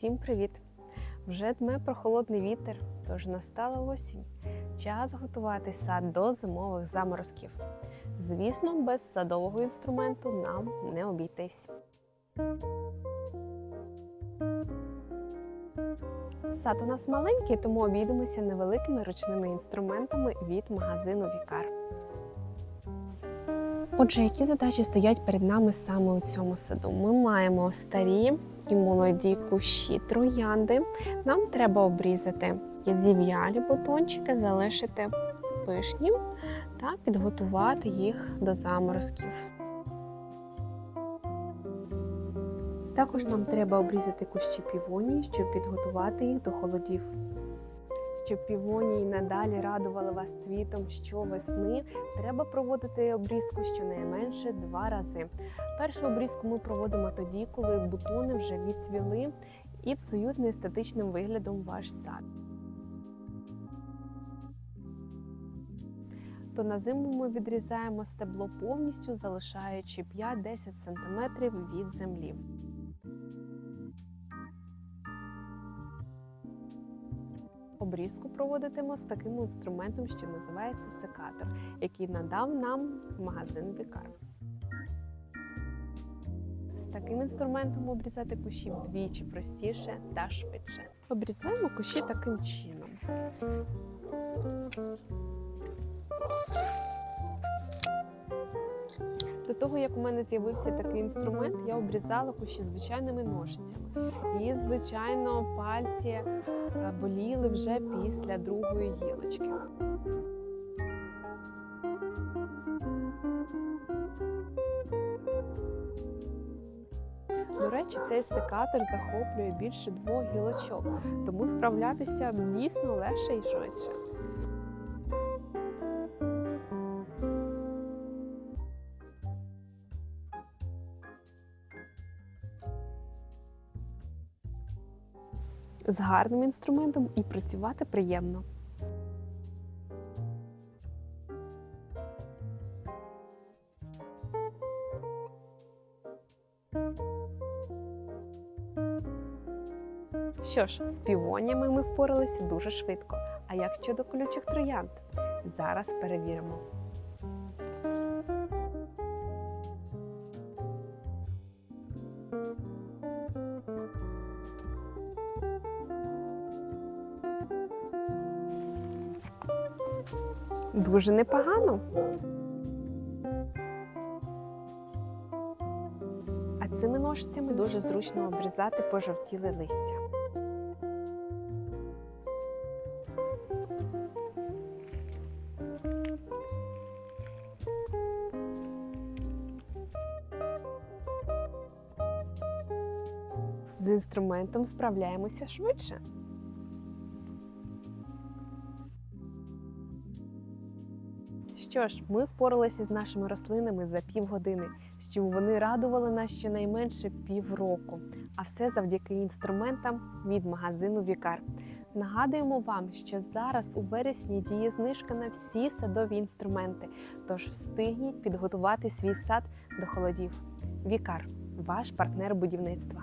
Всім привіт! Вже дме прохолодний вітер, тож настала осінь. Час готувати сад до зимових заморозків. Звісно, без садового інструменту нам не обійтись. Сад у нас маленький, тому обійдемося невеликими ручними інструментами від магазину Вікар. Отже, які задачі стоять перед нами саме у цьому саду? Ми маємо старі і молоді кущі троянди. Нам треба обрізати зів'ялі бутончики, залишити пишні та підготувати їх до заморозків. Також нам треба обрізати кущі півонії, щоб підготувати їх до холодів. Щоб півонії надалі радували вас цвітом щовесни, треба проводити обрізку щонайменше два рази. Першу обрізку ми проводимо тоді, коли бутони вже відцвіли і псують неестетичним виглядом ваш сад. То на зиму ми відрізаємо стебло повністю, залишаючи 5-10 см від землі. Обрізку проводитимо з таким інструментом, що називається секатор, який надав нам магазин Вікар. З таким інструментом обрізати кущі вдвічі простіше та швидше. Обрізаємо кущі таким чином. До того, як у мене з'явився такий інструмент, я обрізала кущі звичайними ножицями. І, звичайно, пальці е, боліли вже після другої гілочки. До речі, цей секатор захоплює більше двох гілочок, тому справлятися дійсно легше і швидше. З гарним інструментом і працювати приємно. Що ж, з півоніями ми впоралися дуже швидко. А як щодо колючих троянд? Зараз перевіримо. Дуже непогано. А цими ножицями дуже зручно обрізати пожовтіле листя. З інструментом справляємося швидше. Що ж, ми впоралися з нашими рослинами за півгодини, щоб вони радували нас щонайменше півроку. А все завдяки інструментам від магазину Вікар. Нагадуємо вам, що зараз у вересні діє знижка на всі садові інструменти, тож встигніть підготувати свій сад до холодів. Вікар ваш партнер будівництва.